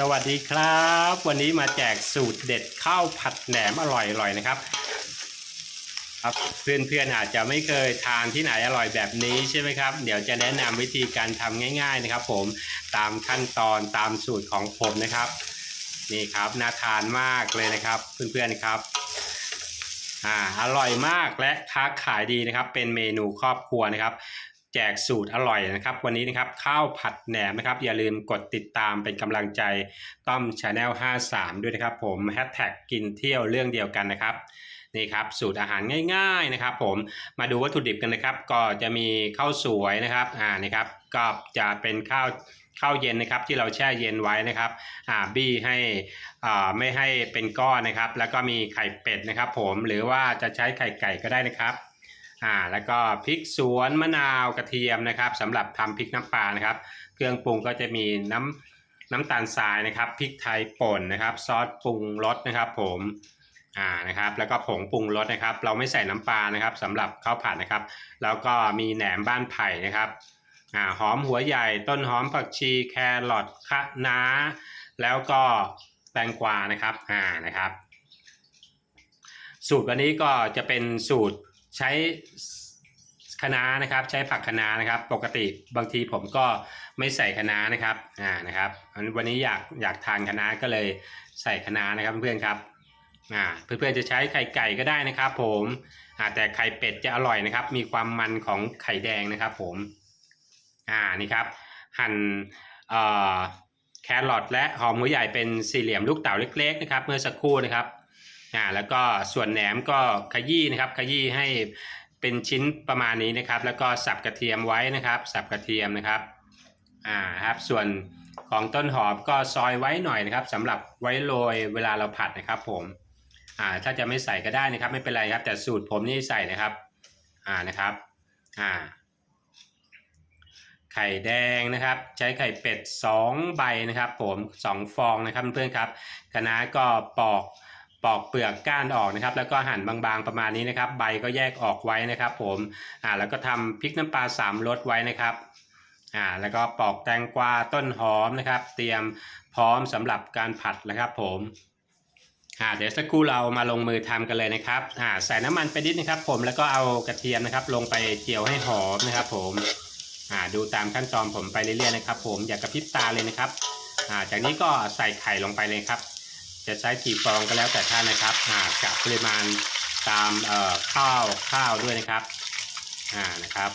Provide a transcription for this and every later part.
สวัสดีครับ วันนี้มาแจกสูตรเด็ดข้าวผัดแหนมอร่อยๆนะครับครับเพื่อนๆอาจจะไม่เคยทานที่ไหนอร่อยแบบนี้ใช่ไหมครับ เดี๋ยวจะแนะนำวิธีการทำง่าย ๆนะครับ ผมตามขั้นตอนตามสูตรของผมนะครับนี่ครับน่าทานมากเลยนะครับ เพื่อนๆครับอ่าอร่อยมากและค้าขายดีนะครับ เป็นเมนูครอบครัวนะครับ แจกสูตรอร่อยนะครับ วันนี้นะครับข้าวผัดแหนมนะครับ อย่าลืมกดติดตามเป็นกำลังใจต้อมชาแนล53 ด้วยนะครับ ผมแฮชแท็กกินเที่ยวเรื่องเดียวกันนะครับนี่ครับสูตรอาหารง่าย ๆนะครับ ผมมาดูวัตถุดิบกันนะครับ ก็จะมีข้าวสวยนะครับอ่านี่ครับก็จะเป็นข้าวข้าวเย็นนะครับที่เราแช่เย็นไว้นะครับอ่าบี้ให้อ่าไม่ให้เป็นก้อนนะครับ แล้วก็มีไข่เป็ดนะครับ ผมหรือว่าจะใช้ไข่ไก่ก็ได้นะครับ อ่าแล้วก็พริกสวนมะนาวกระเทียมนะครับสำหรับทำพริกน้ำปลานะครับ เครื่องปรุงก็จะมีน้ำน้ำตาลทรายนะครับพริกไทยป่นนะครับ ซอสปรุงรสนะครับ ผมอ่านะครับ แล้วก็ผงปรุงรสนะครับ เราไม่ใส่น้ำปลานะครับสำหรับข้าวผัดนะครับ แล้วก็มีแหนมบ้านไผ่นะครับอ่าหอมหัวใหญ่ต้นหอมผักชีแครอทคะน้า แล้วก็แตงกวานะครับอ่านะครับ สูตรวันนี้ก็จะเป็นสูตร ใช้คะน้านะครับ ใช้ผักคะน้านะครับ ปกติบางทีผมก็ไม่ใส่คะน้านะครับอ่านะครับ วันนี้อยากอยากทานคะน้าก็เลยใส่คะน้านะครับเพื่อนๆครับอ่าเพื่อนๆจะใช้ไข่ไก่ก็ได้นะครับ ผมอ่าแต่ไข่เป็ดจะอร่อยนะครับ มีความมันของไข่แดงนะครับ ผมอ่านี่ครับ หั่นเอ่อแครอทและหอมหัวใหญ่เป็นสี่เหลี่ยมลูกเต๋าเล็ก ๆ นะครับ เมื่อสักครู่นะครับ อ่าแล้วก็ส่วนแหนมก็ขยี้นะครับขยี้ให้เป็นชิ้นประมาณนี้นะครับ แล้วก็สับกระเทียมไว้นะครับ สับกระเทียมนะครับอ่าครับส่วนของต้นหอมก็ซอยไว้หน่อยนะครับสำหรับไว้โรยเวลาเราผัดนะครับ ผมอ่าถ้าจะไม่ใส่ก็ได้นะครับ ไม่เป็นไรครับ แต่สูตรผมนี่ใส่นะครับอ่านะครับอ่าไข่แดงนะครับ ใช้ไข่เป็ด 2 ใบนะครับ ผม 2 ฟองนะครับเพื่อนๆครับคะน้าก็ปอก ปอกเปลือกก้านออกนะครับ แล้วก็หั่นบางๆประมาณนี้นะครับ ใบก็แยกออกไว้นะครับ ผมอ่าแล้วก็ทำพริกน้ำปลาสามรสไว้นะครับอ่าแล้วก็ปอกแตงกวาต้นหอมนะครับ เตรียมพร้อมสำหรับการผัดนะครับ ผมอ่าเดี๋ยวสักครู่เรามาลงมือทำกันเลยนะครับอ่าใส่น้ำมันไปนิดนะครับ ผมแล้วก็เอากระเทียมนะครับ ลงไปเจียวให้หอมนะครับ ผมอ่าดูตามขั้นตอนผมไปเรื่อยๆนะครับ ผมอย่ากระพริบตาเลยนะครับอ่าจากนี้ก็ใส่ไข่ลงไปเลยครับ จะใช้กี่ฟองก็แล้วแต่ท่านนะครับอ่ากะปริมาณตามเอ่อข้าวข้าวด้วยนะครับอ่านะครับ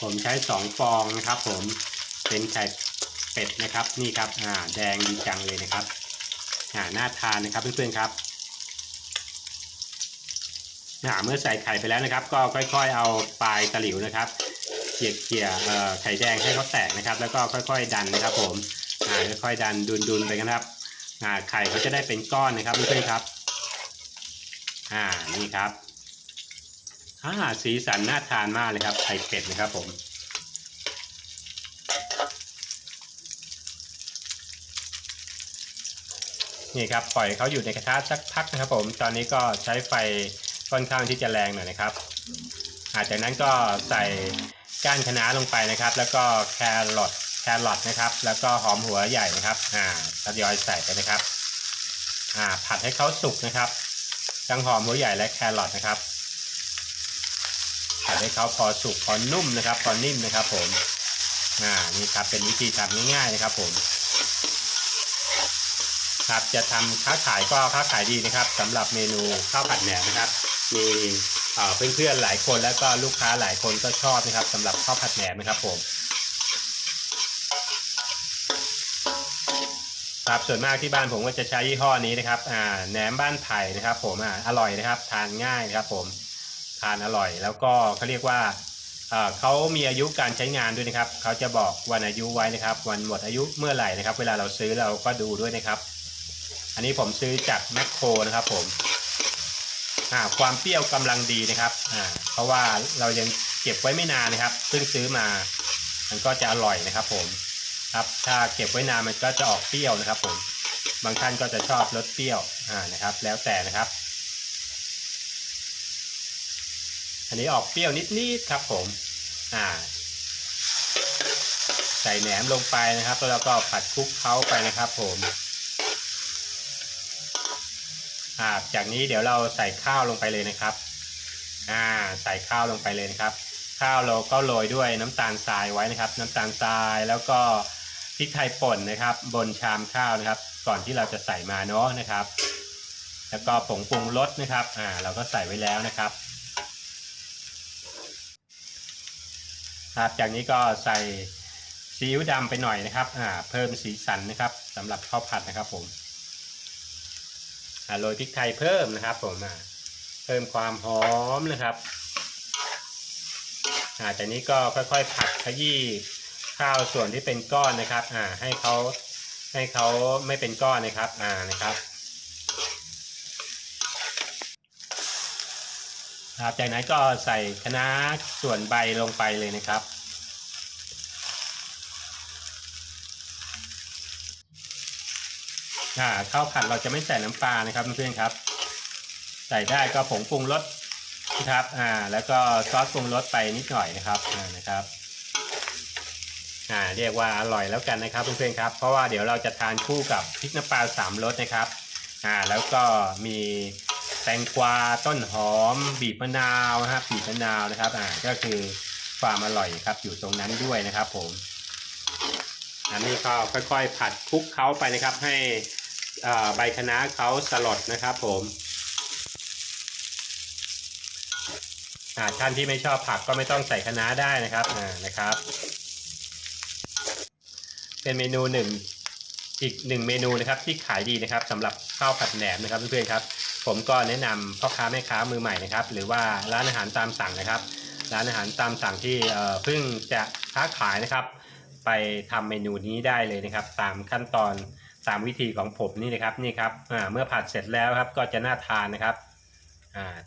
ผมใช้สองฟองนะครับ ผมเป็นไข่เป็ดนะครับนี่ครับอ่าแดงดีจังเลยนะครับอ่าน่าทานนะครับเพื่อนๆครับอ่าเมื่อใส่ไข่ไปแล้วนะครับ ก็ค่อยๆ เอาปลายตะหลิวนะครับเขี่ยเขี่ยเอ่อไข่แดงให้เขาแตกนะครับ แล้วก็ค่อย ๆ ดันนะครับ ผมอ่าค่อยๆดันดุนๆไปกันครับ อ่าไข่เขาจะได้เป็นก้อนนะครับเพื่อนๆครับอ่านี่ครับอ่าสีสันน่าทานมากเลยครับไข่เป็ดนะครับผมนี่ครับปล่อยเขาอยู่ในกระทะสักพักนะครับ ผม ตอนนี้ก็ใช้ไฟค่อนข้างที่จะแรงหน่อยนะครับอาจากนั้นก็ใส่ก้านคะน้าลงไปนะครับ แล้วก็แครอท แครอทนะครับ แล้วก็หอมหัวใหญ่นะครับอ่าทยอยใส่ไปนะครับอ่าผัดให้เขาสุกนะครับทั้งหอมหัวใหญ่และแครอทนะครับผัดให้เขาพอสุกพอนุ่มนะครับ พอนิ่มนะครับ ผมอ่านี่ครับเป็นวิธีทำง่ายๆนะครับผมครับจะทำค้าขายก็ค้าขายดีนะครับสำหรับเมนูข้าวผัดแหนมนะครับ มีเพื่อนๆหลายคนแล้วก็ลูกค้าหลายคนก็ชอบนะครับสำหรับข้าวผัดแหนมนะครับผม ครับส่วนมากที่บ้านผมก็จะใช้ยี่ห้อนี้นะครับอ่าแหนมบ้านไผ่นะครับ ผมอ่าอร่อยนะครับ ทานง่ายนะครับ ผมทานอร่อย แล้วก็เขาเรียกว่าเอ่อเขามีอายุการใช้งานด้วยนะครับ เขาจะบอกวันอายุไว้นะครับ วันหมดอายุเมื่อไหร่นะครับ เวลาเราซื้อเราก็ดูด้วยนะครับ อันนี้ผมซื้อจากแมคโครนะครับ ผมอ่าความเปรี้ยวกำลังดีนะครับอ่าเพราะว่าเรายังเก็บไว้ไม่นานนะครับเพิ่งซื้อมา มันก็จะอร่อยนะครับ ผม ครับถ้าเก็บไว้นานมันก็จะออกเปรี้ยวนะครับผมบางท่านก็จะชอบรสเปรี้ยวอ่านะครับ แล้วแต่นะครับ อันนี้ออกเปรี้ยวนิดๆครับผมอ่า ใส่แหนมลงไปนะครับ แล้วก็ผัดคลุกเคล้าไปนะครับ ผมอ่าจากนี้เดี๋ยวเราใส่ข้าวลงไปเลยนะครับอ่าใส่ข้าวลงไปเลยนะครับ ข้าวเราก็โรยด้วยน้ำตาลทรายไว้นะครับ น้ำตาลทรายแล้วก็ พริกไทยป่นนะครับ บนชามข้าวนะครับ ก่อนที่เราจะใส่มาเนาะนะครับ แล้วก็ผงปรุงรสนะครับอ่าเราก็ใส่ไว้แล้วนะครับครับจากนี้ก็ใส่ซีอิ๊วดำไปหน่อยนะครับอ่าเพิ่มสีสันนะครับสำหรับข้าวผัดนะครับผมอ่าโรยพริกไทยเพิ่มนะครับผมอ่าเพิ่มความหอมนะครับอ่าจากนี้ก็ค่อยๆผัดขยี้ ข้าวส่วนที่เป็นก้อนนะครับ อ่า ให้เขาให้เขาไม่เป็นก้อนนะครับ อ่านะครับครับจากนั้นก็ใส่คะน้าส่วนใบลงไปเลยนะครับ อ่าข้าวผัดเราจะไม่ใส่น้ำปลานะครับเพื่อนๆครับ ใส่ได้ก็ผงปรุงรสนะครับ อ่า แล้วก็ซอสปรุงรสไปนิดหน่อยนะครับ อ่า นะครับ อ่าเรียกว่าอร่อยแล้วกันนะครับเพื่อนๆครับ เพราะว่าเดี๋ยวเราจะทานคู่กับพริกน้ำปลาสามรสนะครับอ่าแล้วก็มีแตงกวาต้นหอม บีบมะนาวนะครับบีบมะนาวนะครับอ่าก็คือความอร่อยครับอยู่ตรงนั้นด้วยนะครับ ผมอันนี้ก็ค่อยๆ ผัดคลุกเคล้าไปนะครับ ให้อ่าใบคะน้าเขาสลดนะครับ ผมอ่าท่านที่ไม่ชอบผักก็ไม่ต้องใส่คะน้าได้นะครับอ่านะครับ เป็นเมนูหนึ่งอีกหนึ่งเมนูนะครับที่ขายดีนะครับสำหรับข้าวผัดแหนมนะครับเพื่อนๆครับ ผมก็แนะนำพ่อค้าแม่ค้ามือใหม่นะครับ หรือว่าร้านอาหารตามสั่งนะครับ ร้านอาหารตามสั่งที่เพิ่งจะค้าขายนะครับ ไปทำเมนูนี้ได้เลยนะครับ ตามขั้นตอนตามวิธีของผมนี่นะครับนี่ครับเมื่อผัดเสร็จแล้วครับก็จะน่าทานนะครับ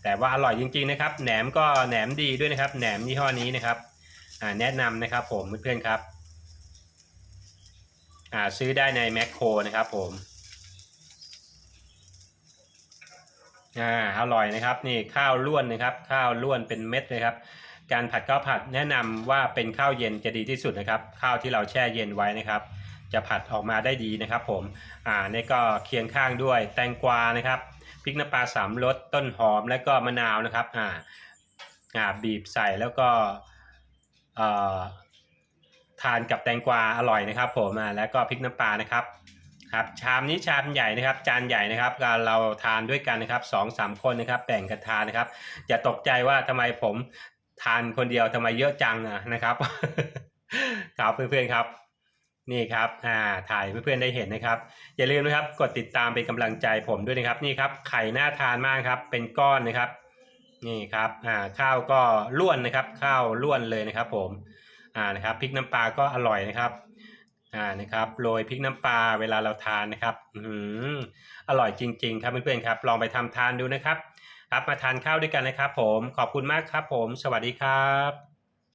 แต่ว่าอร่อยจริงๆนะครับแหนมก็แหนมดีด้วยนะครับแหนมยี่ห้อนี้นะครับแนะนำนะครับผมเพื่อนๆครับ อ่าซื้อได้ในแมคโครนะครับผมอ่าอร่อยนะครับนี่ข้าวล้วนนะครับ ข้าวล้วนเป็นเม็ดเลยครับการผัดข้าวผัดแนะนำว่าเป็นข้าวเย็นจะดีที่สุดนะครับ ข้าวที่เราแช่เย็นไว้นะครับ จะผัดออกมาได้ดีนะครับ ผมอ่านี่ก็เคียงข้างด้วยแตงกวานะครับพริกน้ำปลาสามรสต้นหอมแล้วก็มะนาวนะครับอ่าอ่าบีบใส่แล้วก็เอ่อ ทานกับแตงกวาอร่อยนะครับ ผมแล้วก็พริกน้ำปลานะครับครับชามนี้ชามใหญ่นะครับจานใหญ่นะครับเราทานด้วยกันนะครับสองสามคนนะครับแบ่งกันทานนะครับอย่าตกใจว่าทำไมผมทานคนเดียวทำไมเยอะจังนะครับครับเพื่อนๆครับ นี่ครับอ่าถ่ายเพื่อนๆได้เห็นนะครับ อย่าลืมนะครับกดติดตามเป็นกำลังใจผมด้วยนะครับ นี่ครับไข่น่าทานมากครับ เป็นก้อนนะครับ นี่ครับอ่าข้าวก็ล้วนนะครับ ข้าวล้วนเลยนะครับ ผม อ่านะครับพริกน้ำปลาก็อร่อยนะครับอ่านะครับโรยพริกน้ำปลาเวลาเราทานนะครับอืมอร่อยจริง ๆ ครับเพื่อนๆครับ ลองไปทำทานดูนะครับ ครับมาทานข้าวด้วยกันนะครับ ผมขอบคุณมากครับ ผม สวัสดีครับ